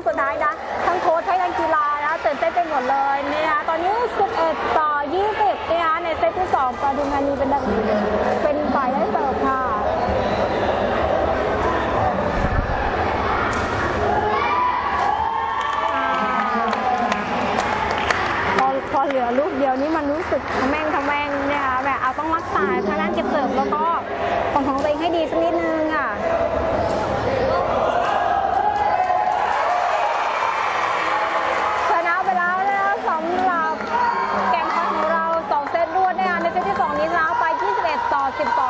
ูกสุดท้ายนะทั้งโค้ชทั้งกีฬานะเต้นเต้นไปหมดเลยเนี่นะตอนนี้ 11 ต่อ 20นี่นะในเซตที่2ปาดุงานีเป็นเป็นฝ่ายได้เสิร์ฟค่ะพอเหลือลูกเดียวนี้มันรู้สึกทะแม่งทะแม่งนะคะแบบเอาต้องรักษาทางด้านเก็บเสิร์ฟแล้วก็ของของตัวเองให้ดีสักนิดนึง 12ท